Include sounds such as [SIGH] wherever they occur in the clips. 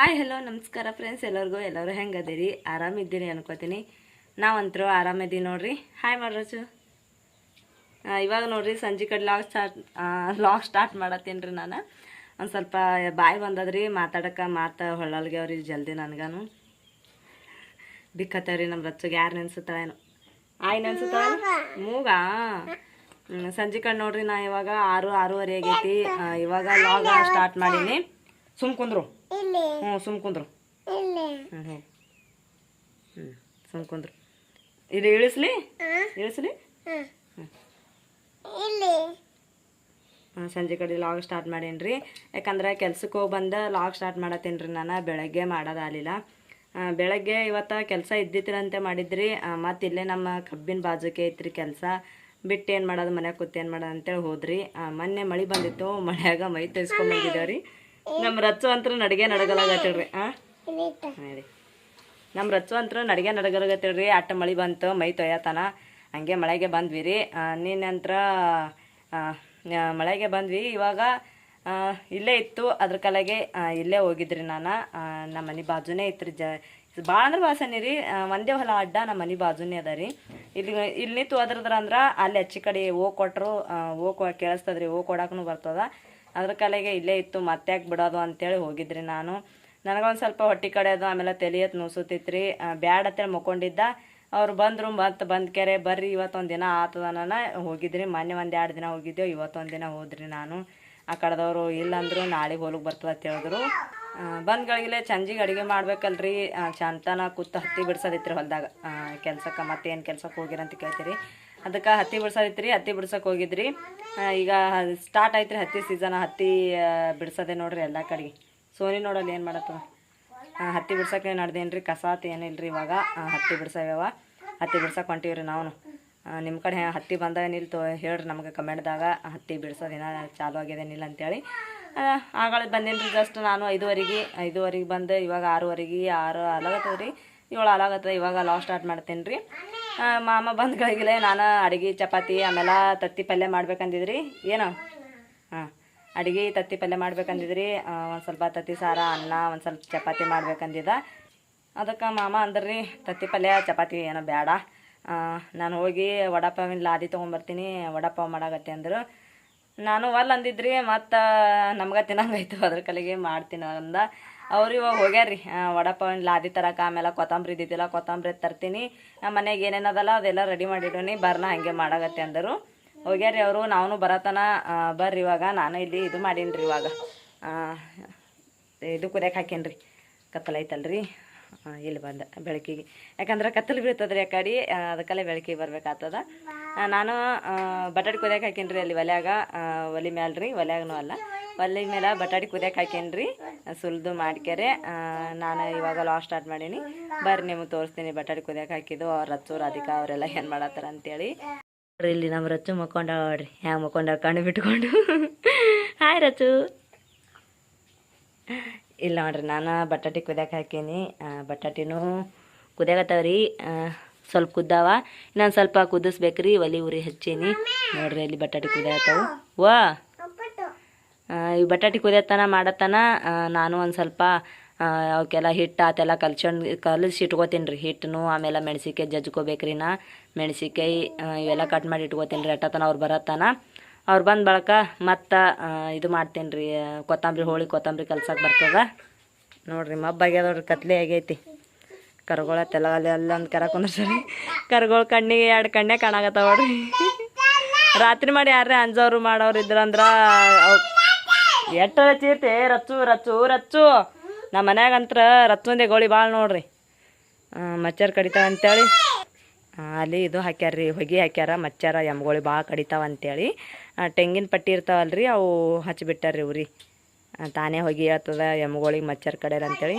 Hi, hello, ನಮಸ್ಕಾರ friends ಎಲ್ಲರಿಗೂ, ಎಲ್ಲರೂ ಹೆಂಗದಿರಿ ಆರಾಮಿದ್ದೀರಿ ಅನ್ಕೋತೀನಿ. ನಾವಂತರೂ ಆರಾಮಿದ್ದೀವಿ ನೋಡ್ರಿ. ಹಾಯ್ ಮಾಡ್ರಾಜು ಇವಾಗ ನೋಡ್ರಿ ಸಂಜೆ ಕಡೆ ಲಾಗ್ ಸ್ಟಾರ್ಟ್ ಲಾಗ್ ಸ್ಟಾರ್ಟ್ ಮಾಡತ್ತೀನಿ ರೀ ನಾನು. ಒಂದು ಸ್ವಲ್ಪ ಬಾಯಿ ಬಂದದ್ರಿ ಮಾತಾಡಕ್ಕೆ ಮಾತು ಅವ್ರಿ ಜಲ್ದಿ ನನಗನು. ಬಿಕ್ಕತ್ತವ್ರಿ ನಮ್ಮ ರಚ್ಚಗೆ ಯಾರು ನೆನ್ಸುತ್ತಾಳೇನು ಆಯ್, ನೆನ್ಸುತ್ತಾಳೆ ಮೂಗ? ಸಂಜೆ ಕಡೆ ನೋಡ್ರಿ ನಾ ಇವಾಗ ಆರು, ಆರೂವರೆ ಆಗೈತಿ. ಇವಾಗ ಲಾಗ್ ಸ್ಟಾರ್ಟ್ ಮಾಡೀನಿ. ಸುಮ್ ಕುಂದ್ರು. ಹ್ಞೂ ಸುಮ್ ಕುಂದ್ರು. ಹ್ಞೂ ಹ್ಞೂ. ಹ್ಞೂ ಸುಮ್ ಕುಂದ್ರು. ಇದು ಇಳಿಸ್ಲಿ? ಇಳಿಸ್ಲಿ? ಸಂಜೆ ಕಡೆ ಲಾಗ್ ಸ್ಟಾರ್ಟ್ ಮಾಡೀನಿ ಯಾಕಂದ್ರೆ ಕೆಲ್ಸಕ್ಕೆ ಹೋಗಿ ಬಂದ ಲಾಗ್ ಸ್ಟಾರ್ಟ್ ಮಾಡತ್ತೀನಿ ರೀ ನಾನು ಬೆಳಗ್ಗೆ ಮಾಡೋದಾಗಲಿಲ್ಲ. ಬೆಳಗ್ಗೆ ಇವತ್ತು ಕೆಲಸ ಇದ್ದಿತ್ತಿರಂತೆ ಮಾಡಿದ್ರಿ. ಮತ್ತು ಇಲ್ಲೇ ನಮ್ಮ ಕಬ್ಬಿನ ಬಾಜುಕೆ ಐತ್ರಿ ಕೆಲಸ. ಬಿಟ್ಟು ಏನು ಮಾಡೋದು ಮನ್ಯಾಗ ಕೂತೇನು ಏನು ಮಾಡೋದು ಅಂತೇಳಿ ಹೋದ್ರಿ. ಮೊನ್ನೆ ಮಳೆ ಬಂದಿತ್ತು ಮಳೆಯಾಗ ಮೈ ತೆಗಿಸ್ಕೊಂಡ್ ಬಂದಿದ್ದೇವ್ರಿ ನಮ್ಮ ರಚ್ಚು ನಡಿಗೆ ನಡಗಲಾಗತ್ತೇಳ್ರಿ ಹಾಂ ಹೇಳಿ ನಮ್ಮ ರಚ್ಚು ನಡಿಗೆ ನಡಗಲಾಗತ್ತೇಳ್ರಿ ಅಟ್ಟ ಮಳೆ ಬಂತು ಮೈ ತೊಯ್ಯತನ ಹಂಗೆ ಮಳೆಗೆ ಬಂದ್ವಿ ರೀ ನಿನ್ನಂತ್ರ ಮಳೆಗೆ ಬಂದ್ವಿ. ಇವಾಗ ಇಲ್ಲೇ ಇತ್ತು ಅದ್ರ ಕಲೆಗೆ ಇಲ್ಲೇ ಹೋಗಿದ್ರಿ ನಾನು. ನಮ್ಮ ಮನೆ ಬಾಜುನೇ ಇತ್ತು ಜ ಭಾಳ ಅಂದ್ರೆ ಭಾಳ ಸಣ್ಣ ರೀ. ಒಂದೇ ಹೊಲ ಅಡ್ಡ ನಮ್ಮ ಮನೆ ಬಾಜುನೇ ಅದ ರೀ. ಇಲ್ಲಿ ಇಲ್ಲಿ ನಿಂತು ಹೋದ್ರದ್ರ ಅಂದ್ರೆ ಅಲ್ಲಿ ಹೆಚ್ಚು ಕಡೆ ಹೋಗಿ ಕೊಟ್ಟರು ಹೋಗಿ ಕೇಳಿಸ್ತದ್ರಿ ಹೋಗಿ ಕೊಡಕ್ಕೂ ಬರ್ತದ. ಅದ್ರ ಕಲೆಗೆ ಇಲ್ಲೇ ಇತ್ತು, ಮತ್ತೆ ಯಾಕೆ ಬಿಡೋದು ಅಂತೇಳಿ ಹೋಗಿದ್ರಿ ನಾನು. ನನಗೊಂದು ಸ್ವಲ್ಪ ಹೊಟ್ಟೆ ಅದು, ಆಮೇಲೆ ತಲೆಯತ್ತು ನುಸುತ್ತಿತ್ರಿ. ಬ್ಯಾಡ್ ಅಂತೇಳಿ ಮುಕೊಂಡಿದ್ದ ಅವ್ರು ಬಂದರು ಮತ್ತೆ ಬಂದ್ ಕೆರೆ, ಬರ್ರಿ, ಇವತ್ತೊಂದು ದಿನ ಆತದ ನಾನು ಹೋಗಿದ್ರಿ. ಮೊನ್ನೆ ಒಂದು ಎರಡು ದಿನ ಹೋಗಿದ್ದೆವು ಇವತ್ತೊಂದು ದಿನ ಹೋದ್ರಿ ನಾನು. ಆ ಕಡೆದವರು ಇಲ್ಲಂದ್ರು ನಾಳೆಗೆ ಹೋಲಿಗೆ ಬರ್ತದೆ ಅಂತ ಹೇಳಿದ್ರು. ಬಂದ್ಗಳಿಗೆಲೆ ಚಂಜಿಗೆ ಅಡುಗೆ ಮಾಡ್ಬೇಕಲ್ರಿ. ಚಂತನ ಕೂತು ಹತ್ತಿ ಬಿಡ್ಸೋದಿತ್ರಿ ಹೊಲ್ದಾಗ. ಕೆಲ್ಸಕ್ಕೆ ಮತ್ತೇನು ಕೆಲ್ಸಕ್ಕೆ ಹೋಗಿರ ಅಂತ ಕೇಳ್ತೀರಿ. ಅದಕ್ಕೆ ಹತ್ತಿ ಬಿಡ್ಸೋದಿತ್ರಿ, ಹತ್ತಿ ಬಿಡ್ಸಕ್ಕೆ ಹೋಗಿದ್ರಿ. ಈಗ ಸ್ಟಾರ್ಟ್ ಆಯ್ತ್ರಿ ಹತ್ತಿ ಸೀಸನ್ ಹತ್ತಿ ಬಿಡ್ಸೋದೆ ನೋಡ್ರಿ ಎಲ್ಲ ಕಡೆಗೆ ಸೋನಿ ನೋಡಲ್ಲಿ ಏನು ಮಾಡತ್ತ? ಹತ್ತಿ ಬಿಡ್ಸಕ್ಕೆ ನಡ್ದೇನು ರೀ ಕಸ ಆತು ಏನಿಲ್ಲ ರೀ ಇವಾಗ? ಹತ್ತಿ ಬಿಡ್ಸವ್ಯವ. ಹತ್ತಿ ಬಿಡ್ಸಕ್ಕೆ ಹೊಂಟೀವಿ ರೀ ನಾವು ನಿಮ್ಮ ಕಡೆ ಹತ್ತಿ ಬಂದಾಗ ನಿಲ್ತು ಹೇಳ್ರಿ ನಮಗೆ ಕಮೆಂಟ್ದಾಗ ಹತ್ತಿ ಬಿಡ್ಸೋದಿನ ಚಾಲು ಆಗ್ಯದೇನಿಲ್ಲ ಅಂತೇಳಿ. ಆಗಳ ಬಂದೇನು ರೀ ಜಸ್ಟ್ ನಾನು ಐದುವರೆಗೆ ಐದುವರೆಗೆ ಬಂದು, ಇವಾಗ ಆರೂವರೆಗೆ, ಆರು ಅಲಾಗತ್ತದ ರೀ ಏಳು ಅಲಾಗತ್ತದ ಇವಾಗ ಲಾವ್ ಸ್ಟಾರ್ಟ್ ಮಾಡ್ತೇನೆ ರೀ ಮಾಮ ಬಂದ್ಗಳಿಗಿಲೆ ನಾನು ಅಡುಗೆ, ಚಪಾತಿ ಆಮೇಲೆ ತತ್ತಿ ಪಲ್ಯ ಮಾಡ್ಬೇಕಂದಿದ್ರಿ. ಏನು? ಹಾಂ, ಅಡುಗೆ, ತತ್ತಿ ಪಲ್ಯ ಮಾಡ್ಬೇಕಂದಿದ್ರಿ. ಒಂದು ಸ್ವಲ್ಪ ತತ್ತಿ ಸಾರ, ಅನ್ನ, ಒಂದು ಸ್ವಲ್ಪ ಚಪಾತಿ ಮಾಡ್ಬೇಕಂದಿದ್ದ. ಅದಕ್ಕೆ ಮಾಮ ಅಂದ್ರಿ, ತತ್ತಿ ಪಲ್ಯ, ಚಪಾತಿ ಏನೋ ಬೇಡ ನಾನು ಹೋಗಿ ವಡಾಪಾವಿನ ಲಾದಿ ತೊಗೊಂಬರ್ತೀನಿ, ವಡಾಪಾವ್ ಮಾಡಾಗತ್ತೆ ಅಂದರು. ನಾನು ಒಲ್ ಅಂದಿದ್ರಿ, ಮತ್ತು ನಮ್ಗೆ ತಿನ್ನಂಗಾಯ್ತು ಅದ್ರ ಕಲೆಗೆ ಮಾಡ್ತೀನಿ ಅಂದ. ಅವ್ರು ಇವಾಗ ಹೋಗ್ಯಾರ್ರಿ ವಡಪಾವಿನ ಲಾದಿ ತರಕ ಆಮೇಲೆ ಕೊತ್ತಂಬರಿ ಇದ್ದಿದ್ದಿಲ್ಲ ಕೊತ್ತಂಬರಿ ತರ್ತೀನಿ. ನಮ್ಮ ಮನೆಗೆ ಏನೇನದಲ್ಲ ಅದೆಲ್ಲ ರೆಡಿ ಮಾಡಿಡೋನಿ, ಬರ್ನ ಹಾಗೆ ಮಾಡಾಗತ್ತೆ ಅಂದರು. ಹೋಗ್ಯಾರ್ರಿ ಅವರು ನಾವು ಬರತನ ಬರ್ರಿ ಇವಾಗ, ನಾನು ಇಲ್ಲಿ ಇದು ಮಾಡೀನಿ ರೀ ಇವಾಗ ಇದು ಕುದಿಯಕ್ಕೆ ಹಾಕೀನಿ ರೀ ಕತ್ತಲೈತಲ್ರಿ ಇಲ್ಲಿ ಬಂದ ಬೆಳಕಿಗೆ. ಯಾಕಂದ್ರೆ ಕತ್ತಲು ಬೀಳ್ತದ್ರಿ ಕಡೆ ಅದಕ್ಕಲ್ಲೇ ಬೆಳಕಿಗೆ ಬರ್ಬೇಕಾಗ್ತದ. ನಾನು ಬಟಾಟಿ ಕುದಿಯಕ್ಕೆ ಹಾಕೀನಿ ಅಲ್ಲಿ ಒಲೆಯಾಗ ಒಲೆ ಮ್ಯಾಲ ರೀ ಒಲ್ಯಾಗನೂ ಅಲ್ಲ. ಒಲಿ ಮೇಲೆ ಬಟಾಟಿ ಕುದಿಯಕ್ಕೆ ಹಾಕೀನಿ ರೀ ಸುಲಿದು ಮಾಡ್ಕ್ಯಾರೆ. ನಾನು ಇವಾಗ ಲಾಸ್ಟ್ ಸ್ಟಾರ್ಟ್ ಮಾಡೀನಿ. ಬರ್ರಿ ನಿಮಗೆ ತೋರಿಸ್ತೀನಿ ಬಟಾಟಿ ಕುದಿಯಕ್ಕೆ ಹಾಕಿದ್ದು. ಅವ್ರ ರಚ್ಚು ರಾಧಿಕಾ ಅವರೆಲ್ಲ ಏನು ಮಾಡತ್ತಾರ ಅಂತೇಳಿ. ಇಲ್ಲಿ ನಮ್ಮ ರಚ್ಚು ಮಕ್ಕೊಂಡ ನೋಡ್ರಿ ಹ್ಯಾಂಗೆ ಮಕ್ಕೊಂಡ ಕಣ್ಣು ಬಿಟ್ಕೊಂಡು. [LAUGHS] ಹಾಯ್ ರಚ್ಚು ಇಲ್ಲ ನೋಡ್ರಿ, ನಾನು ಬಟಾಟಿ ಕುದಿಯಕ್ಕೆ ಹಾಕೀನಿ. ಬಟಾಟಿನೂ ಕುದಿಯಾಕತ್ತವ್ರಿ ಸ್ವಲ್ಪ ಕುದ್ದಾವ. ಇನ್ನೊಂದು ಸ್ವಲ್ಪ ಕುದಿಸ್ಬೇಕ್ರಿ, ಒಲಿ ಉರಿ ಹಚ್ಚೀನಿ. ನೋಡ್ರಿ ಇಲ್ಲಿ ಬಟಾಟಿ ಕುದಿಯತ್ತವು ವಾ. ಈ ಬಟಾಟಿ ಕುದಿಯತನ ಮಾಡತನ ನಾನು ಒಂದು ಸ್ವಲ್ಪ ಅವಕ್ಕೆಲ್ಲ ಹಿಟ್ಟು, ಆತೆಲ್ಲ ಕಲ್ಸ್ಕೊಂಡು, ಕಲಸಿ ಇಟ್ಕೋತೀನಿ ರೀ ಹಿಟ್ಟನು, ಆಮೇಲೆ ಮೆಣಸಿಕಾಯಿ ಜಜ್ಕೋಬೇಕ್ರಿ ನಾ. ಮೆಣಸಿಕಾಯಿ ಇವೆಲ್ಲ ಕಟ್ ಮಾಡಿ ಇಟ್ಕೋತೀನಿ ರೀ ಅಟ್ಟತನ ಅವ್ರು ಬರತನ ಅವ್ರು ಬಂದ ಬಳಕ ಮತ್ತೆ ಇದು ಮಾಡ್ತೀನಿ ರೀ ಕೊತ್ತಂಬರಿ, ಹೋಳಿ ಕೊತ್ತಂಬರಿ ಕಲ್ಸಕ್ಕೆ ಬರ್ತದ. ನೋಡ್ರಿ ಮಬ್ಬಾಗ್ಯದ ನೋಡ್ರಿ, ಕತ್ಲೆ ಆಗೈತಿ ಕರ್ಗೋಳ ತೆಲ ಅಲ್ಲಿ ಅಲ್ಲೊಂದು ಕರ ಕುಂದ್ರಿ ಕರ್ಗೋಳ ಕಣ್ಣಿಗೆ ಎರಡು ಕಣ್ಣೆ ಕಾಣಾಗತ್ತವ್ರಿ ರಾತ್ರಿ ಮಾಡಿ ಯಾರೇ ಅಂಜೋರು ಮಾಡೋರು ಇದ್ರಂದ್ರ ಎಟ್ಟು ಹಚ್ಚಿರ್ತೆ ರಚ್ಚು ರಚ್ಚು ರಚ್ಚು. ನಮ್ಮ ಮನ್ಯಾಗಂತ್ರ ರಚ್ಚುಂದೆ ಗೋಳಿ ಭಾಳ ನೋಡ್ರಿ. ಮಚ್ಚರ್ ಕಡಿತಾವ ಅಂತೇಳಿ. ಅಲ್ಲಿ ಇದು ಹಾಕ್ಯಾರ್ರಿ, ಹೊಗೆ ಹಾಕ್ಯಾರ, ಮಚ್ಚರ ಎಮ್ಗೋಳಿ ಭಾಳ ಕಡಿತಾವ ಅಂತೇಳಿ. ತೆಂಗಿನ ಪಟ್ಟಿ ಇರ್ತಾವಲ್ರಿ ಅವು ಹಚ್ಚಿಬಿಟ್ಟಾರ್ರಿ ಆ, ತಾನೇ ಹೋಗಿ ಹೇಳ್ತದ ಎಮ್ಗಳಿಗೆ ಮಚ್ಚರ್ ಕಡ್ಯಾರ ಅಂತೇಳಿ.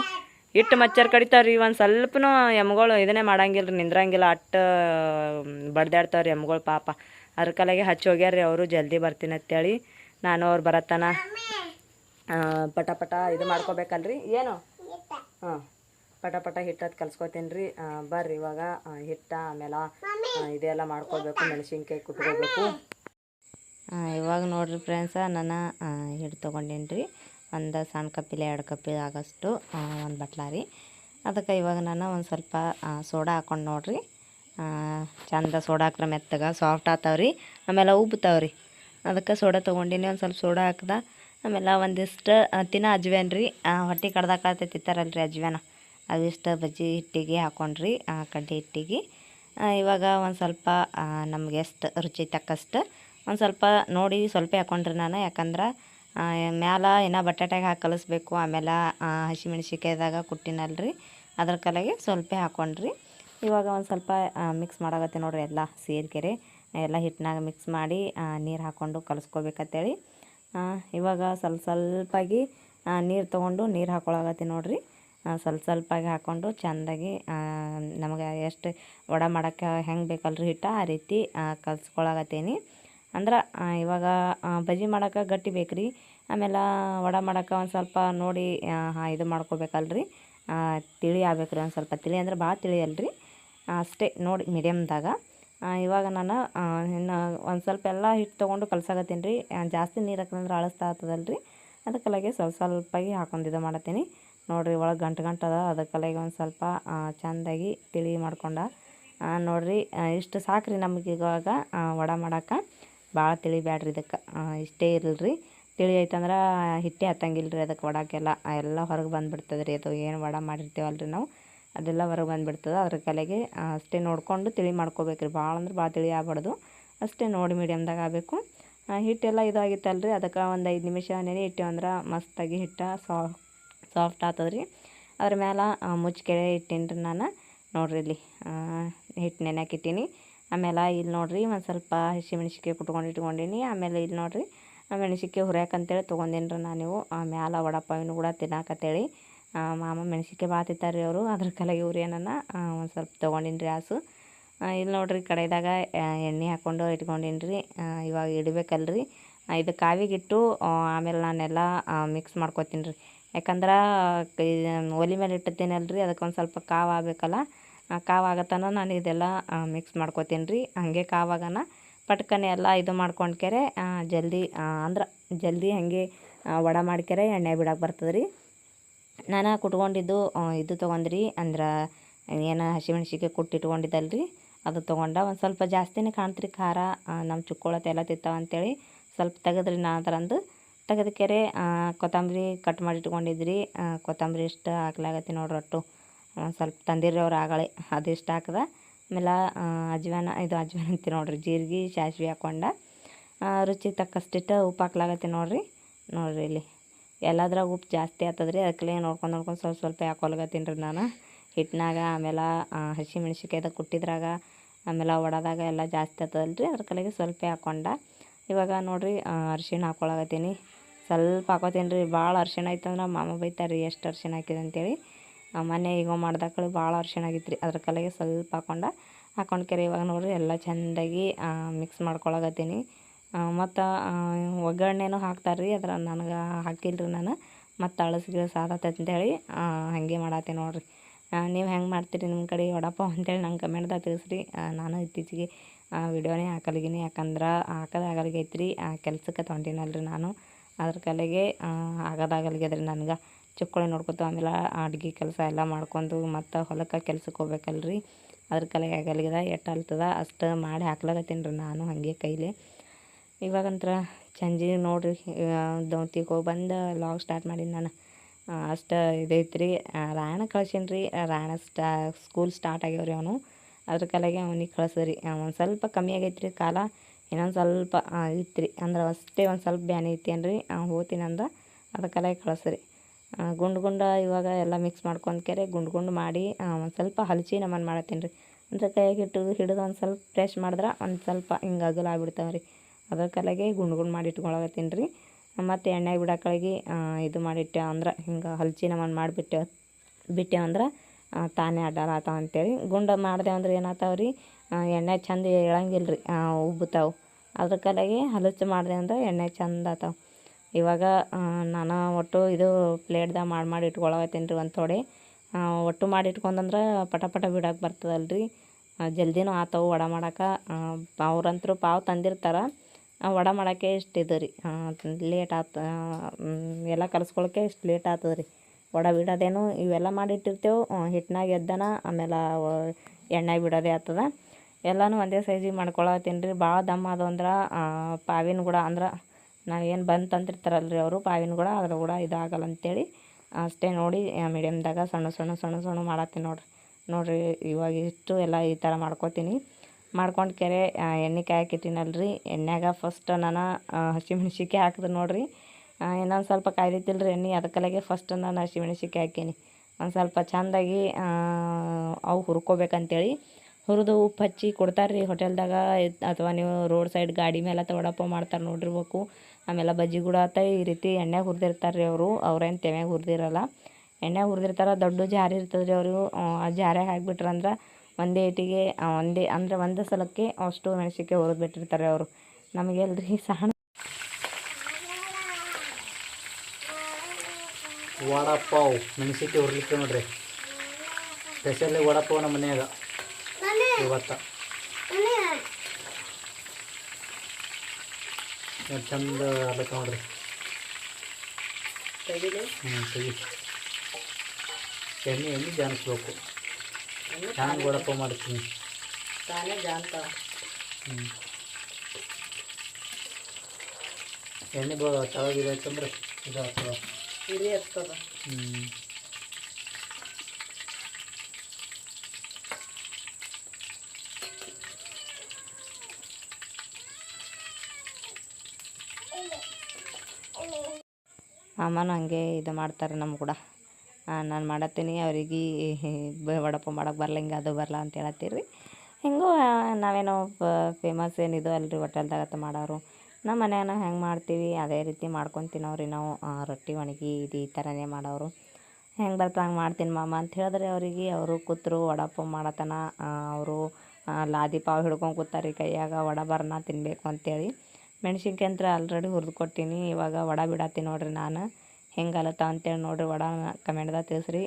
ಇಟ್ಟು ಮಚ್ಚರ್ ಕಡಿತಾವ್ರಿ ಒಂದು ಸ್ವಲ್ಪನೂ ಎಮ್ಗಳು ಇದನ್ನೇ ಮಾಡಂಗಿಲ್ಲ ರೀ ನಿಂದ್ರಂಗಿಲ್ಲ ಅಟ್ಟ ಬಡ್ದಾಡ್ತಾವ್ರಿ ಎಮ್ಗಳು ಪಾಪ. ಅದ್ರ ಕಲೆಗೆ ಹಚ್ಚಿ ಹೋಗ್ಯಾರ್ರಿ ಅವರು ಜಲ್ದಿ ಬರ್ತೀನಿ ಅಂತೇಳಿ. ನಾನು ಅವ್ರು ಬರತ್ತನ. ಪಟ ಪಟ ಇದು ಮಾಡ್ಕೋಬೇಕಲ್ರಿ. ಏನು? ಹಾಂ ಪಟ ಪಟ ಹಿಟ್ಟದು ಕಲ್ಸ್ಕೊತೀನಿ ರೀ ಬರ್ರಿ ಇವಾಗ ಹಿಟ್ಟ ಆಮೇಲೆ ಇದೆಲ್ಲ ಮಾಡ್ಕೋಬೇಕು ಮೆಣಸಿನ್ಕಾಯಿ ಕುಟ್ಕೋಬೇಕು. ಇವಾಗ ನೋಡ್ರಿ ಫ್ರೆಂಡ್ಸ ನಾನು ಹಿಟ್ಟು ತೊಗೊಂಡೇನಿ ರೀ ಒಂದು ಸಣ್ಣ ಕಪ್ಪಿಲ್ಲ, ಎರಡು ಕಪ್ಪಿ ಆಗಷ್ಟು ಒಂದು ಬಟ್ಲ ರೀ. ಅದಕ್ಕೆ ಇವಾಗ ನಾನು ಒಂದು ಸ್ವಲ್ಪ ಸೋಡಾ ಹಾಕ್ಕೊಂಡು ನೋಡ್ರಿ. ಚಂದ ಸೋಡಾ ಹಾಕ್ರೆ ಮೆತ್ತಗೆ ಸಾಫ್ಟ್ ಆತಾವ್ರಿ. ಆಮೇಲೆ ಉಬ್ತಾವ್ರಿ ಅದಕ್ಕೆ ಸೋಡಾ ತೊಗೊಂಡಿನಿ, ಒಂದು ಸ್ವಲ್ಪ ಸೋಡಾ ಹಾಕ್ದೆ. ಆಮೇಲೆ ಒಂದಿಷ್ಟು ತಿನ್ನ ಅಜ್ವೇನ್ ರೀ ಹೊಟ್ಟೆ ಕಡ್ದಾಕತ್ತೆ ತಿಂತಾರಲ್ರಿ ಅಜ್ವೇನ. ಅದಿಷ್ಟು ಬಜ್ಜಿ ಹಿಟ್ಟಿಗೆ ಹಾಕ್ಕೊಂಡ್ರಿ ಕಡ್ಡಿ ಹಿಟ್ಟಿಗೆ. ಇವಾಗ ಒಂದು ಸ್ವಲ್ಪ ನಮ್ಗೆ ಎಷ್ಟು ರುಚಿ ತಕ್ಕಷ್ಟು ಒಂದು ಸ್ವಲ್ಪ ನೋಡಿ ಸ್ವಲ್ಪ ಹಾಕೊಂಡ್ರಿ ನಾನು ಯಾಕಂದ್ರೆ ಮ್ಯಾಲ ಏನೋ ಬಟಾಟೆಗೆ ಹಾಕಿ ಕಲಿಸ್ಬೇಕು ಆಮೇಲೆ ಹಸಿಮೆಣ್ಸಿಕಾಯ್ದಾಗ ಕುಟ್ಟಿನಲ್ರಿ. ಅದ್ರ ಕಲೆಗೆ ಸ್ವಲ್ಪ ಹಾಕೊಂಡ್ರಿ. ಇವಾಗ ಒಂದು ಸ್ವಲ್ಪ ಮಿಕ್ಸ್ ಮಾಡಾಗತ್ತೆ ನೋಡಿರಿ ಎಲ್ಲ ಸೇರ್ಕೆರೆ ಎಲ್ಲ ಹಿಟ್ಟಿನಾಗ ಮಿಕ್ಸ್ ಮಾಡಿ ನೀರು ಹಾಕ್ಕೊಂಡು ಕಲಿಸ್ಕೋಬೇಕಂತೇಳಿ. ಆ, ಇವಾಗ ಸ್ವಲ್ಪ ಸ್ವಲ್ಪಾಗಿ ನೀರು ತೊಗೊಂಡು ನೀರು ಹಾಕೊಳಗತ್ತಿ ನೋಡಿರಿ. ಸ್ವಲ್ಪ ಸ್ವಲ್ಪಾಗಿ ಹಾಕ್ಕೊಂಡು ಚೆಂದಾಗಿ ನಮಗೆ ಎಷ್ಟು ವಡ ಮಾಡೋಕ್ಕೆ ಹೆಂಗೆ ಬೇಕಲ್ರಿ ಹಿಟ್ಟು ಆ ರೀತಿ ಕಲ್ಸ್ಕೊಳಗತ್ತೀನಿ ಅಂದ್ರೆ ಇವಾಗ ಬಜ್ಜಿ ಮಾಡೋಕೆ ಗಟ್ಟಿ ಬೇಕ್ರಿ. ಆಮೇಲೆ ವಡ ಮಾಡೋಕೆ ಒಂದು ಸ್ವಲ್ಪ ನೋಡಿ ಇದು ಮಾಡ್ಕೋಬೇಕಲ್ರಿ. ರೀ ತಿಳಿ ರೀ ಒಂದು ಸ್ವಲ್ಪ. ತಿಳಿ ಅಂದ್ರೆ ಭಾಳ ತಿಳಿ ಅಲ್ರಿ. ಅಷ್ಟೇ ನೋಡಿ ಮೀಡಿಯಮ್ದಾಗ ಇವಾಗ ನಾನು ಇನ್ನು ಒಂದು ಸ್ವಲ್ಪ ಎಲ್ಲ ಹಿಟ್ಟು ತೊಗೊಂಡು ಕಲಸಾಗತ್ತೀನಿ ರೀ ಜಾಸ್ತಿ ನೀರು ಹಾಕಂದ್ರೆ ಅಳಿಸ್ತಾ ಆಗ್ತದಲ್ಲ ರೀ ಅದಕ್ಕಲಾಗೆ ಸ್ವಲ್ಪ ಸ್ವಲ್ಪಾಗಿ ಹಾಕೊಂಡು ಇದು ಮಾಡತ್ತೀನಿ. ನೋಡಿರಿ ಒಳಗೆ ಗಂಟು ಗಂಟು ಅದ. ಅದಕ್ಕಲಾಗೆ ಒಂದು ಸ್ವಲ್ಪ ಚೆಂದಾಗಿ ತಿಳಿ ಮಾಡ್ಕೊಂಡ. ನೋಡಿರಿ ಇಷ್ಟು ಸಾಕ್ರಿ ನಮಗೆ ಇವಾಗ ವಡೆ ಮಾಡಕ್ಕೆ ಭಾಳ ತಿಳಿ ಬ್ಯಾಡ್ರಿ ಇದಕ್ಕೆ ಇಷ್ಟೇ ಇರಲ್ರಿ. ತಿಳಿ ಐತಂದ್ರೆ ಹಿಟ್ಟೆ ಹತ್ತಂಗಿಲ್ಲ ರೀ ಅದಕ್ಕೆ ವಡಕ್ಕೆಲ್ಲ ಎಲ್ಲ ಹೊರಗೆ ಬಂದುಬಿಡ್ತದೆ ರೀ ಅದು. ಏನು ವಡ ಮಾಡಿರ್ತೀವಲ್ರಿ ನಾವು. ಅದೆಲ್ಲ ಹೊರಗೆ ಬಂದುಬಿಡ್ತದೆ. ಅದ್ರ ಕಲೆಗೆ ಅಷ್ಟೇ ನೋಡಿಕೊಂಡು ತಿಳಿ ಮಾಡ್ಕೋಬೇಕ್ರಿ. ಭಾಳ ಅಂದ್ರೆ ಭಾಳ ತಿಳಿ ಆಗ್ಬಾರ್ದು. ಅಷ್ಟೇ ನೋಡಿ ಮೀಡಿಯಮ್ದಾಗ ಆಗಬೇಕು. ಹಿಟ್ಟೆಲ್ಲ ಇದಾಗಿತ್ತಲ್ರಿ. ಅದಕ್ಕೆ ಒಂದು ಐದು ನಿಮಿಷ ನೆನೆ ಇಟ್ಟಿವಿ ಅಂದ್ರೆ ಮಸ್ತಾಗಿ ಹಿಟ್ಟು ಸಾಫ್ಟ್ ಸಾಫ್ಟ್ ಆಗ್ತದ್ರಿ ಅದ್ರ ಮೇಲೆ ಮುಚ್ಚಿಕೆ ಇಟ್ಟೀನಿ ರೀ ನಾನು. ನೋಡ್ರಿ ಇಲ್ಲಿ ಹಿಟ್ಟು ನೆನೆಯಕ್ಕೆ ಇಟ್ಟೀನಿ. ಆಮೇಲೆ ಇಲ್ಲಿ ನೋಡಿರಿ ಒಂದು ಸ್ವಲ್ಪ ಹಸಿಮೆಣ್ಸಿಕಾಯಿ ಕುಟ್ಕೊಂಡು ಇಟ್ಕೊಂಡೀನಿ. ಆಮೇಲೆ ಇಲ್ಲಿ ನೋಡ್ರಿ ಮೆಣಸಿನ್ಕಾಯಿ ಹುರಿಯಾಕಂತೇಳಿ ತೊಗೊಂಡೀನಿ ರೀ ನಾನು ನೀವು. ಮ್ಯಾಲ ವಡಪಾವಿನೂ ಕೂಡ ತಿನ್ನಾಕತ್ತೇಳಿ. ಮಾಮ ತಿಂತಾರೆ ರೀ ಅವರು. ಅದ್ರ ಕಲೆಗೆ ಏನನ್ನ ಒಂದು ಸ್ವಲ್ಪ ತೊಗೊಂಡೀನಿ ರೀ ಆಸು ಇಲ್ಲಿ ನೋಡ್ರಿ ಕಡೆದಾಗ ಎಣ್ಣೆ ಹಾಕ್ಕೊಂಡು ಇಟ್ಕೊಂಡೀನಿ ಇವಾಗ ಇಡಬೇಕಲ್ರಿ. ಇದು ಕಾವಿಗಿಟ್ಟು ಆಮೇಲೆ ನಾನೆಲ್ಲ ಮಿಕ್ಸ್ ಮಾಡ್ಕೊತೀನಿ ರೀ ಯಾಕಂದ್ರೆ ಒಲೆ ಮೇಲೆ ಇಟ್ಟಿರ್ತೀನಲ್ರಿ ಅದಕ್ಕೆ ಒಂದು ಸ್ವಲ್ಪ ಕಾವು ಆಗಬೇಕಲ್ಲ. ಆ, ಕಾವು ನಾನು ಇದೆಲ್ಲ ಮಿಕ್ಸ್ ಮಾಡ್ಕೊತೀನಿ ರೀ. ಹಾಗೆ ಕಾವಾಗನ ಪಟ್ಕನೆ ಎಲ್ಲ ಇದು ಮಾಡ್ಕೊಂಡ್ಕೆರೆ ಜಲ್ದಿ ಅಂದ್ರೆ ಜಲ್ದಿ ಹಾಗೆ ವಡೆ ಮಾಡ್ಕೆರೆ ಎಣ್ಣೆ ಬಿಡಕ್ಕೆ ಬರ್ತದೆ ರೀ. ನಾನು ಕುಟ್ಕೊಂಡಿದ್ದು ಇದು ತೊಗೊಂಡ್ರಿ ಅಂದ್ರೆ ಏನು ಹಸಿಮೆಣ್ಸಿಕಾಯಿ ಕುಟ್ಟಿಟ್ಕೊಂಡಿದ್ದಲ್ರಿ ಅದು ತೊಗೊಂಡ ಒಂದು ಸ್ವಲ್ಪ ಜಾಸ್ತಿನೇ ಕಾಣ್ತ್ರಿ ಖಾರ ನಮ್ಮ ಚುಕ್ಕೊಳತ್ತೆ ಎಲ್ಲ ತಿತ್ತಾವ ಅಂತೇಳಿ ಸ್ವಲ್ಪ ತೆಗೆದ್ರಿ ನಾ ಅದರಂದು ತೆಗೆದಕೆರೆ ಕೊತ್ತಂಬರಿ ಕಟ್ ಮಾಡಿಟ್ಕೊಂಡಿದ್ರಿ ಕೊತ್ತಂಬರಿ ಇಷ್ಟು ಹಾಕ್ಲಾಗತ್ತಿ ನೋಡ್ರಿ ಒಟ್ಟು ಸ್ವಲ್ಪ ತಂದಿರೋ ಅವ್ರು ಆಗಳೇ ಅದಿಷ್ಟು ಹಾಕ್ದ ಆಮೇಲೆ ಅಜ್ವಾನ, ಇದು ಅಜ್ವಾನ ಅಂತ ನೋಡ್ರಿ, ಜೀರಿಗೆ ಸಾಸ್ವೆ ಹಾಕ್ಕೊಂಡ ರುಚಿ ತಕ್ಕಷ್ಟಿಟ್ಟು ಉಪ್ಪು ಹಾಕ್ಲಾಗತ್ತೆ ನೋಡ್ರಿ. ನೋಡ್ರಿ ಇಲ್ಲಿ. ಎಲ್ಲದ್ರಾಗ ಉಪ್ಪು ಜಾಸ್ತಿ ಆಗ್ತದ್ರಿ ಅದಕ್ಕೆ ನೋಡ್ಕೊಂಡು ನೋಡ್ಕೊಂಡು ಸ್ವಲ್ಪ ಸ್ವಲ್ಪ ಹಾಕೊಲ್ಗತ್ತೀನಿ ರೀ ನಾನು. ಹಿಟ್ಟಿನಾಗ ಆಮೇಲೆ ಹಸಿ ಮೆಣ್ಸಿನ್ಕಾಯ್ದಾಗ ಕುಟ್ಟಿದ್ರಾಗ, ಆಮೇಲೆ ಒಡದಾಗ ಎಲ್ಲ ಜಾಸ್ತಿ ಆಗ್ತದಲ್ರಿ ಅದ್ರ ಕಲೆಗೆ ಸ್ವಲ್ಪ ಹಾಕ್ಕೊಂಡ ಇವಾಗ ನೋಡ್ರಿ ಅರ್ಶಿಣ ಹಾಕ್ಕೊಳಗತ್ತೀನಿ ಸ್ವಲ್ಪ ಹಾಕೋತೀನಿ ರೀ ಭಾಳ ಅರ್ಶಿಣ ಐತಂದ್ರೆ ಮಾಮ ಬೈತಾರೆ ರೀ ಎಷ್ಟು ಅರ್ಶಿಣ ಹಾಕಿದೆ ಅಂತೇಳಿ. ಮೊನ್ನೆ ಈಗ ಮಾಡ್ದಾಕಳಿ ಭಾಳ ಅರ್ಶಿಣ ಆಗಿತ್ತು ರೀ ಅದ್ರ ಕಲೆಗೆ ಸ್ವಲ್ಪ ಹಾಕೊಂಡ ಹಾಕೊಂಡು ಕೆರೆ ಇವಾಗ ನೋಡಿರಿ ಎಲ್ಲ ಚೆಂದಾಗಿ ಮಿಕ್ಸ್ ಮಾಡ್ಕೊಳಗತ್ತೀನಿ ಮತ್ತು ಒಗ್ಗರಣೆನೂ ಹಾಕ್ತಾರೆ ರೀ ಅದ್ರ ನನಗೆ ಹಾಕಿಲ್ಲ ರೀ ನಾನು. ಮತ್ತು ಅಳಸ್ ಗಿಳಸ್ ಆದತ್ತೈತೆ ಅಂತೇಳಿ ಹಾಗೆ ಮಾಡತ್ತೀನಿ ನೋಡಿರಿ. ನೀವು ಹೆಂಗೆ ಮಾಡ್ತೀರಿ ನಿಮ್ಮ ಕಡೆ ಒಡಪ್ಪ ಅಂತೇಳಿ ನಂಗೆ ಕಮೆಂಟ್ದಾಗ ತಿಳಿಸ್ರಿ. ನಾನು ಇತ್ತೀಚೆಗೆ ವಿಡಿಯೋನೇ ಹಾಕಲ್ಗಿನಿ. ಯಾಕಂದ್ರೆ ಹಾಕೋದಾಗಲ್ಗೈತೆ ರೀ ಕೆಲ್ಸಕ್ಕೆ ತೊಗೊಂಡಿನಲ್ರಿ ನಾನು. ಅದ್ರ ಕಲೆಗೆ ಆಗೋದಾಗಲ್ಗ್ಯದ ರೀ ನನಗೆ. ಚುಕ್ಕೋಳಿ ನೋಡ್ಕೊತ ಆಮೇಲೆ ಅಡುಗೆ ಕೆಲಸ ಎಲ್ಲ ಮಾಡ್ಕೊಂಡು ಮತ್ತು ಹೊಲಕ್ಕೆ ಕೆಲ್ಸಕ್ಕೆ ಹೋಗ್ಬೇಕಲ್ರಿ. ಅದ್ರ ಕಲೆ ಆಗಲ್ಗಿದೆ, ಎಟ್ಟು ಅಲ್ತದ ಅಷ್ಟು ಮಾಡಿ ಹಾಕ್ಲಾಗತ್ತೀನಿ ರೀ ನಾನು ಹಾಗೆ ಕೈಲಿ. ಇವಾಗಂತ್ರ ಸಂಜೆ ನೋಡಿರಿ, ದೌತಿಗೆ ಹೋಗಿ ಬಂದು ಲಾಗ್ ಸ್ಟಾರ್ಟ್ ಮಾಡೀನಿ ನಾನು. ಅಷ್ಟು ಇದೈತೆ ರೀ ರಾಯಣ ಕಳ್ಸೀನಿ ರೀ ರಾಯಣ ಸ್ಟಾ ಸ್ಕೂಲ್ ಸ್ಟಾರ್ಟ್ ಆಗ್ಯಾವ ರೀ ಅವನು. ಅದ್ರ ಕಲೆಗೆ ಅವನಿಗೆ ಕಳ್ಸರಿ ಒಂದು ಸ್ವಲ್ಪ ಕಮ್ಮಿ ಆಗೈತೆ ರೀ ಕಾಲ, ಇನ್ನೊಂದು ಸ್ವಲ್ಪ ಇತ್ತು ರೀ ಅಂದ್ರೆ ಅಷ್ಟೇ ಒಂದು ಸ್ವಲ್ಪ ಬ್ಯಾನೆ ಐತೇನು ರೀ ಹೋಗ್ತೀನಿ ಅಂದ ಅದ್ರ ಕಲೆಗೆ ಕಳ್ಸರಿ ಗುಂಡು ಗುಂಡ ಇವಾಗ ಎಲ್ಲ ಮಿಕ್ಸ್ ಮಾಡ್ಕೊಂಡ್ಕೆರೆ ಗುಂಡು ಗುಂಡು ಮಾಡಿ ಒಂದು ಸ್ವಲ್ಪ ಹಲ್ಚಿ ನಮ್ಮನ್ನು ಮಾಡತ್ತೀನಿ ರೀ ಅಂದ್ರೆ ಕೈಯಾಗೆ ಇಟ್ಟು ಹಿಡಿದು ಒಂದು ಸ್ವಲ್ಪ ಫ್ರೆಶ್ ಮಾಡಿದ್ರೆ ಒಂದು ಸ್ವಲ್ಪ ಹಿಂಗೆ ಅಗಲ ಆಗ್ಬಿಡ್ತಾವೆ ರೀ ಅದ್ರ ಕಲೆಗೆ ಗುಂಡು ಗುಂಡು ಮಾಡಿ ಇಟ್ಕೊಳಗತ್ತೀನಿ ರೀ ಮತ್ತು ಎಣ್ಣೆಗೆ ಬಿಡೋಕಳಗಿ ಇದು ಮಾಡಿಟ್ಟೆ ಅಂದ್ರೆ ಹಿಂಗೆ ಹಲ್ಚಿ ನಮ್ಮನ್ನು ಮಾಡಿಬಿಟ್ಟೆ ಬಿಟ್ಟೆವು ಅಂದ್ರೆ ತಾನೇ ಅಡ್ಡಾರ ಆತಾವ ಅಂತೇಳಿ. ಗುಂಡ ಮಾಡಿದೆ ಅಂದ್ರೆ ಏನಾಗ್ತಾವೆ ರೀ ಎಣ್ಣೆ ಚಂದ ರೀ ಉಬ್ಬುತ್ತಾವೆ ಅದ್ರ ಕಲೆಗೆ ಹಲಚು ಮಾಡಿದೆ ಅಂದ್ರೆ ಎಣ್ಣೆ ಚಂದ ಆತಾವ. ಇವಾಗ ನಾನು ಒಟ್ಟು ಇದು ಪ್ಲೇಟ್ದಾಗ ಮಾಡಿ ಮಾಡಿ ಇಟ್ಕೊಳಕತ್ತೀನಿ ರೀ ಒಂದು ಥೋಡೆ ಒಟ್ಟು ಮಾಡಿ ಇಟ್ಕೊಂಡಂದ್ರೆ ಪಟ ಪಟ ಬಿಡಕ್ಕೆ ಬರ್ತದಲ್ಲ ರೀ ಜಲ್ದಿನೂ ಆತವು ವಡೆ ಮಾಡಕ್ಕೆ ಅವ್ರಂತರೂ ಪಾವು ತಂದಿರ್ತಾರೆ. ವಡೆ ಮಾಡೋಕ್ಕೆ ಇಷ್ಟು ಇದು ರೀ. ಲೇಟ್ ಆತ ಎಲ್ಲ ಕಲಿಸ್ಕೊಳಕ್ಕೆ ಇಷ್ಟು ಲೇಟ್ ಆಗ್ತದೆ ರೀ. ವಡೆ ಬಿಡೋದೇನು ಇವೆಲ್ಲ ಮಾಡಿಟ್ಟಿರ್ತೇವೆ ಹಿಟ್ಟಿನಾಗ ಎದ್ದನ ಆಮೇಲೆ ಎಣ್ಣೆ ಬಿಡೋದೇ ಆಗ್ತದ ಎಲ್ಲನೂ ಒಂದೇ ಸೈಜಿಗೆ ಮಾಡ್ಕೊಳತ್ತೀನಿ ರೀ. ಭಾಳ ದಮ್ ಅದು ಅಂದ್ರೆ ಪಾವಿನ ಕೂಡ ಅಂದ್ರೆ ನಾವೇನು ಬಂದು ತಂದಿರ್ತಾರಲ್ರಿ ಅವರು, ಬಾವಿನ ಕೂಡ ಅದ್ರ ಕೂಡ ಇದಾಗಲ್ಲ ಅಂತೇಳಿ ಅಷ್ಟೇ ನೋಡಿ ಮೀಡಿಯಮ್ದಾಗ ಸಣ್ಣ ಸಣ್ಣ ಸಣ್ಣ ಸಣ್ಣ ಮಾಡತ್ತೀನಿ ನೋಡ್ರಿ. ನೋಡಿರಿ, ಇವಾಗ ಇಷ್ಟು ಎಲ್ಲ ಈ ಥರ ಮಾಡ್ಕೊತೀನಿ. ಮಾಡ್ಕೊಂಡು ಕೆರೆ ಎಣ್ಣೆ ಕಾಯಕ್ಕಿಟ್ಟಿನಲ್ಲ ರೀ ಎಣ್ಣೆಗೆ ಫಸ್ಟ್ ನಾನು ಹಸಿಮೆಣ್ಸಿಕಾಯಿ ಹಾಕಿದೆ ನೋಡಿರಿ. ಇನ್ನೊಂದು ಸ್ವಲ್ಪ ಕಾಯ್ದಿತ್ತಿಲ್ಲ ರೀ ಎಣ್ಣೆ ಅದಕ್ಕಲಾಗೆ ಫಸ್ಟ್ ನಾನು ಹಸಿಮೆಣ್ಸಿಕಾಯಿ ಹಾಕೀನಿ. ಒಂದು ಸ್ವಲ್ಪ ಚೆಂದಾಗಿ ಅವು ಹುರ್ಕೋಬೇಕಂತೇಳಿ ಹುರಿದು ಉಪ್ಪು ಹಚ್ಚಿ ಕೊಡ್ತಾರೆ ರೀ ಹೋಟೆಲ್ದಾಗ ಅಥವಾ ನೀವು ರೋಡ್ ಸೈಡ್ ಗಾಡಿ ಮೇಲೆ ತೊಡಪ್ಪ ಮಾಡ್ತಾರೆ ನೋಡಿರ್ಬೇಕು. ಆಮೇಲೆ ಬಜ್ಜಿ ಕೂಡ ಆತ ಈ ರೀತಿ ಎಣ್ಣೆ ಹುರಿದಿರ್ತಾರೆ ರೀ ಅವರು. ಅವ್ರೇನು ತೆಮ್ಯಾಗ ಹುರಿದಿರಲ್ಲ. ಎಣ್ಣೆ ಹುರಿದಿರ್ತಾರೆ, ದೊಡ್ಡ ಜಾರಿ ಇರ್ತದೆ ರೀ ಅವರು. ಆ ಜಾರ್ಯಾಗ ಹಾಕ್ಬಿಟ್ರಂದ್ರೆ ಒಂದೇ ಏಟಿಗೆ ಒಂದೇ, ಅಂದರೆ ಒಂದು ಸಲಕ್ಕೆ ಅಷ್ಟು ಮೆಣಸಿಕೆ ಹುರಿದ್ಬಿಟ್ಟಿರ್ತಾರೆ ಅವರು. ನಮಗೆ ಅಲ್ರಿ ಸಣ್ಣ ವಡಪಾವ್ ಮೆಣಸಿಕೆ ಹುರ್ಲಿಕ್ಕೆ ನೋಡ್ರಿ. ಸ್ಪೆಷಲಿ ವಡಪಾವ್ ನಮ್ಮ ಮನೆಯಾಗ. ಇವತ್ತ. ಚಂದ ಅದಕ್ಕೆ ನೋಡ್ರಿ ತೆಗಿಲಿ ಹ್ಞೂ ತೆಗಿ ಎಣ್ಣೆ ಎಣ್ಣೆ ಜಾನಿಸ್ಬೇಕು ಚೆನ್ನಾಗಿ ವಡಾಪಾವ್ ಮಾಡ್ತೀನಿ ತಾನೇ ಜಾನ್ತಾವ ಹ್ಞೂ ಎಣ್ಣೆ ಬ ತಳಗಿದಾಯ್ತಂದ್ರೆ ಇದಾಗ್ತದೆ ಇಳಿ ಹತ್ತದ ಹ್ಞೂ ಮಾಮನೂ ಹಂಗೆ ಇದು ಮಾಡ್ತಾರೆ ನಮ್ಮ ಕೂಡ. ನಾನು ಮಾಡತ್ತೀನಿ, ಅವ್ರಿಗೆ ವಡಪ್ಪ ಮಾಡೋಕೆ ಬರಲ್ಲ ಹಿಂಗೆ ಅದು ಬರಲ್ಲ ಅಂತ ಹೇಳತ್ತೀರಿ. ಹೆಂಗೋ ನಾವೇನೋ ಫೇಮಸ್ ಏನಿದು ಅಲ್ರಿ ಹೋಟೆಲ್ದಾಗ ಮಾಡೋರು. ನಮ್ಮ ಮನ್ಯಾಗ ನಾವು ಹೆಂಗೆ ಮಾಡ್ತೀವಿ, ಅದೇ ರೀತಿ ಮಾಡ್ಕೊಂಡು ತಿನ್ನೋರಿ ನಾವು ರೊಟ್ಟಿ, ಒಣಗಿ ಇದು ಈ ಥರನೇ ಮಾಡೋರು. ಹೆಂಗೆ ಬರ್ತದೆ ಹಂಗೆ ಮಾಡ್ತೀನಿ ಮಾಮ ಅಂತ ಹೇಳಿದ್ರೆ ಅವರಿಗೆ ಅವರು ಕೂತರು ವಡಪ್ಪ ಮಾಡತನ. ಅವರು ಲಾದಿ ಪಾವ್ ಹಿಡ್ಕೊಂಡು ಕೂತಾರೆ ಕೈಯಾಗ, ವಡ ಬರ್ನ ತಿನ್ನಬೇಕು ಅಂತೇಳಿ. ಮೆಣಸಿನ್ಕಾಯಿ ಅಂತ ಆಲ್ರೆಡಿ ಹುರಿದು ಕೊಟ್ಟೀನಿ. ಇವಾಗ ವಡ ಬಿಡತ್ತೀನಿ ನೋಡಿರಿ ನಾನು. ಹೆಂಗೆ ಅಲತ್ತ ಅಂತೇಳಿ ನೋಡಿರಿ ವಡ ಕಮೆಂಟ್ದಾಗ ತಿಳಿಸ್ರಿ.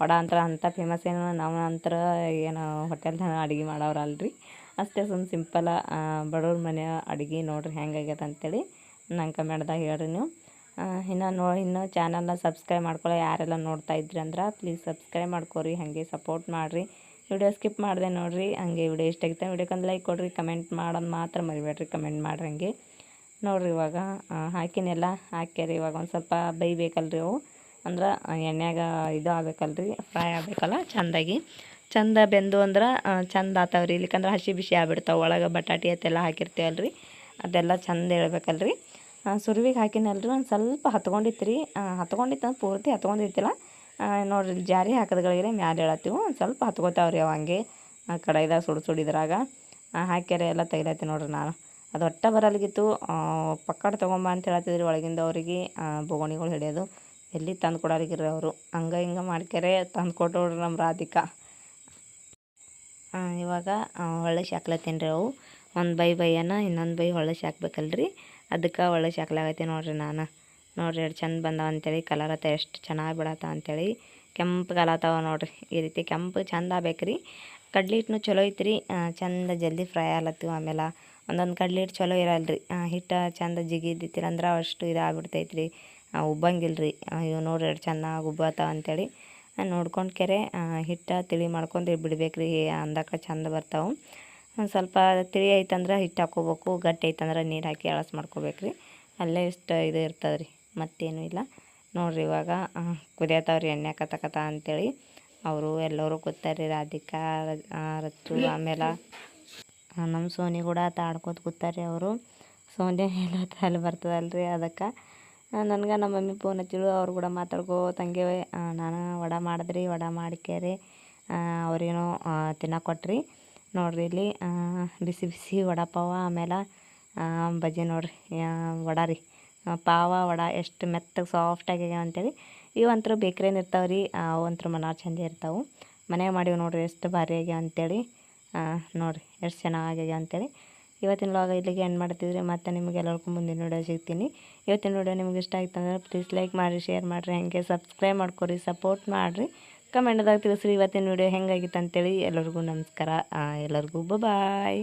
ವಡ ಅಂತರ ಅಂಥ ಫೇಮಸ್ ಏನು ನಾವು ಅಂತರ ಏನು ಹೋಟೆಲ್ದಾಗ ಅಡುಗೆ ಮಾಡೋರಲ್ರಿ ಅಷ್ಟೇ ಸುಮ್ಮನೆ ಸಿಂಪಲ ಬಡವ್ರ ಮನೆಯ ಅಡುಗೆ ನೋಡ್ರಿ ಹೆಂಗಾಗ್ಯದ ಅಂತೇಳಿ ನಂಗೆ ಕಮೆಂಟ್ದಾಗ ಹೇಳ್ರಿ ನೀವು. ಇನ್ನು ನೋ, ಇನ್ನು ಚಾನಲ್ನ ಸಬ್ಸ್ಕ್ರೈಬ್ ಮಾಡ್ಕೊಳ್ಳೋ ಯಾರೆಲ್ಲ ನೋಡ್ತಾ ಇದ್ರಿ ಅಂದ್ರೆ ಪ್ಲೀಸ್ ಸಬ್ಸ್ಕ್ರೈಬ್ ಮಾಡ್ಕೊರಿ, ಹಾಗೆ ಸಪೋರ್ಟ್ ಮಾಡಿರಿ. ವಿಡಿಯೋ ಸ್ಕಿಪ್ ಮಾಡಿದೆ ನೋಡಿರಿ, ಹಂಗೆ ವಿಡಿಯೋ ಇಷ್ಟ ಆಗಿತ್ತು ವಿಡಿಯೋಕ್ಕೊಂದು ಲೈಕ್ ಕೊಡಿರಿ, ಕಮೆಂಟ್ ಮಾಡೋದು ಮಾತ್ರ ಮರಿಬೇಡ್ರಿ, ಕಮೆಂಟ್ ಮಾಡ್ರಿ ಹಂಗೆ ನೋಡಿರಿ ಇವಾಗ ಹಾಕಿನೆಲ್ಲ ಹಾಕ್ಯಾರಿ, ಇವಾಗ ಒಂದು ಸ್ವಲ್ಪ ಬೇಯ್ಬೇಕಲ್ರಿ ಅವು. ಅಂದ್ರೆ ಎಣ್ಣೆಗ ಇದು ಆಗ್ಬೇಕಲ್ರಿ, ಫ್ರೈ ಆಗಬೇಕಲ್ಲ ಚೆಂದಾಗಿ. ಚಂದ ಬೆಂದು ಅಂದ್ರೆ ಚಂದ ಆತಾವ್ರಿ, ಇಲ್ಲಿಕಂದ್ರೆ ಹಸಿ ಬಿಸಿ ಆಗ್ಬಿಡ್ತಾವೆ. ಒಳಗೆ ಬಟಾಟಿ ಅತ್ತೆಲ್ಲ ಹಾಕಿರ್ತೀವಲ್ರಿ, ಅದೆಲ್ಲ ಚಂದ ಹೇಳ್ಬೇಕಲ್ರಿ. ಸುರುವಿಗೆ ಹಾಕಿನಲ್ರಿ, ಒಂದು ಸ್ವಲ್ಪ ಹತ್ಕೊಂಡಿತ್ತು ರೀ ಹತ್ಕೊಂಡಿತ್ತು ಪೂರ್ತಿ ಹತ್ಕೊಂಡಿತ್ತಿಲ್ಲ. ನೋಡ್ರಿ, ಜಾರಿ ಹಾಕಿದ್ಗಳಿಗೆ ಮ್ಯಾಲೆ ಹೇಳತ್ತೀವಿ. ಒಂದು ಸ್ವಲ್ಪ ಹತ್ಕೋತಾವ್ರಿ ಅವು ಹಂಗೆ. ಕಡಾಯಿದಾಗ ಸುಡು ಸುಡಿದ್ರಾಗ ಹಾಕ್ಯಾರೆ ಎಲ್ಲ ತೆಗಿಲತ್ತಿ ನೋಡ್ರಿ ನಾನು. ಅದು ಒಟ್ಟ ಬರಲ್ಗಿತ್ತು. ಪಕ್ಕಡ ತೊಗೊಂಬ ಅಂತ ಹೇಳತ್ತಿದ್ರಿ ಒಳಗಿಂದ ಅವರಿಗೆ. ಬೋಗಣಿಗಳು ಹಿಡಿಯೋದು. ಎಲ್ಲಿ ತಂದು ಕೊಡೋರಿಗಿರ ಅವರು. ಹಂಗೆ ಹಿಂಗೆ ಮಾಡ್ಕ್ಯಾರೆ ತಂದು ಕೊಟ್ಟೋಡ್ರಿ ನಮ್ಮ ರಾಧಿಕಾ. ಇವಾಗ ಒಳ್ಳೆ ಶಾಕ್ಲತ್ತೀನಿ ರೀ ಅವು. ಒಂದು ಬೈ ಬೈಯನ ಇನ್ನೊಂದು ಬೈ ಒಳ್ಳೆ ಶಾಕ್ಬೇಕಲ್ರಿ. ಅದಕ್ಕೆ ಒಳ್ಳೆ ಶಾಕ್ಲಾಗತ್ತೆ ನೋಡ್ರಿ ನಾನು. ನೋಡ್ರಿ ಎಷ್ಟು ಚಂದ ಬಂದಾವ ಅಂತೇಳಿ ಕಲರ್ ಅತ್ತ ಎಷ್ಟು ಚೆನ್ನಾಗಿ ಬಿಡತ್ತ ಅಂತೇಳಿ. ಕೆಂಪು ಕಲತ್ತಾವ ನೋಡ್ರಿ, ಈ ರೀತಿ ಕೆಂಪು ಚಂದ ರೀ ಕಡ್ಲಿ ಹಿಟ್ಟನು ಚಲೋ ಐತ್ರಿ ಚಂದ ಜಲ್ದಿ ಫ್ರೈ ಆಗ್ಲತ್ತೀವಿ ಆಮೇಲೆ. ಒಂದೊಂದು ಕಡ್ಲಿ ಹಿಟ್ಟು ಚಲೋ ಇರಲ್ರಿ ಹಿಟ್ಟು ಚಂದ ಜಿಗಿದಿತ್ತಿರ ಅಂದ್ರೆ ಅಷ್ಟು ಇದಾಗ್ಬಿಡ್ತೈತೆ ರೀ ಉಬ್ಬಂಗಿಲ್ಲ ರೀ ಇವು ನೋಡ್ರಿ ಎಷ್ಟು ಚೆನ್ನಾಗಿ ಉಬ್ಬತ್ತಾವ ಅಂತೇಳಿ. ನೋಡ್ಕೊಂಡು ಕೆರೆ ಹಿಟ್ಟು ತಿಳಿ ಮಾಡ್ಕೊಂಡು ಬಿಡ್ಬೇಕು ರೀ ಅಂದಕ್ಕೆ ಚಂದ ಬರ್ತಾವೆ. ಒಂದು ಸ್ವಲ್ಪ ತಿಳಿ ಐತಂದ್ರೆ ಹಿಟ್ಟು ಹಾಕೋಬೇಕು, ಗಟ್ಟಿ ಐತಂದ್ರೆ ನೀರು ಹಾಕಿ ಅಳಸ್ ಮಾಡ್ಕೋಬೇಕು ರೀ ಅಲ್ಲೇ ಇಷ್ಟು ಇದು ಇರ್ತದೆ ರೀ ಮತ್ತೇನು ಇಲ್ಲ. ನೋಡ್ರಿ ಇವಾಗ ಕುದಿಯತಾವ್ರಿ ಎಣ್ಣೆ ಕತ ಕತ ಅಂತೇಳಿ ಅವರು ಎಲ್ಲರೂ ಕೂತಾರೆ ರಾಧಿಕಾ ರಚ್ಚು ಆಮೇಲೆ ನಮ್ಮ ಸೋನಿ ಕೂಡ ಆತ ಆಡ್ಕೋತ ಕೂತಾರೆ ಅವರು. ಸೋನಿ ಎಲ್ಲ ಬರ್ತದಲ್ಲ ರೀ ಅದಕ್ಕೆ. ನನಗೆ ನಮ್ಮ ಮಮ್ಮಿ ಫೋನ್ ಹಚ್ಚಿಳು ಅವ್ರು ಕೂಡ ಮಾತಾಡ್ಕೋ ತಂಗಿ ನಾನು ವಡ ಮಾಡಿದ್ರಿ, ವಡ ಮಾಡ್ಕ್ಯಾರಿ. ಅವ್ರೇನೋ ತಿನ್ನಕ್ಕೆ ಕೊಟ್ರಿ ನೋಡ್ರಿ ಇಲ್ಲಿ ಬಿಸಿ ಬಿಸಿ ವಡಪಾವ ಆಮೇಲೆ ಬಜ್ಜಿ ನೋಡ್ರಿ. ವಡ ರೀ ಪಾವ, ವಡ ಎಷ್ಟು ಮೆತ್ತಗೆ ಸಾಫ್ಟಾಗಿ ಅಂತೇಳಿ. ಇವಂತರೂ ಬೇಕ್ರೇನು ಇರ್ತಾವೆ ರೀ. ಅವಂತರ ಮನ ಚಂದ ಇರ್ತಾವೆ. ಮನೆಗೆ ಮಾಡೀವಿ ನೋಡ್ರಿ ಎಷ್ಟು ಭಾರಿ ಆಗ್ಯಾವ ಅಂತೇಳಿ. ನೋಡಿರಿ ಎಷ್ಟು ಚೆನ್ನಾಗ್ಯಾವ ಅಂತೇಳಿ. ಇವತ್ತಿನ ಲಾಗ ಇಲ್ಲಿಗೆ ಎಂಡ್ ಮಾಡ್ತಿದ್ರಿ. ಮತ್ತು ನಿಮಗೆ ಎಲ್ಲರಿಗೂ ಮುಂದಿನ ವಿಡಿಯೋ ಸಿಗ್ತೀನಿ. ಇವತ್ತಿನ ವಿಡಿಯೋ ನಿಮ್ಗೆ ಇಷ್ಟ ಆಯ್ತು ಅಂದ್ರೆ ಪ್ಲೀಸ್ ಲೈಕ್ ಮಾಡಿರಿ ಶೇರ್ ಮಾಡಿರಿ, ಹಾಗೆ ಸಬ್ಸ್ಕ್ರೈಬ್ ಮಾಡ್ಕೊರಿ ಸಪೋರ್ಟ್ ಮಾಡಿರಿ. ಕಮೆಂಟ್ದಾಗ ತಿಳಿಸ್ರಿ ಇವತ್ತಿನ ವಿಡಿಯೋ ಹೆಂಗಾಗಿತ್ತು ಅಂತೇಳಿ ಎಲ್ಲರಿಗೂ ನಮಸ್ಕಾರ. ಎಲ್ಲರಿಗೂ ಬಾಯ್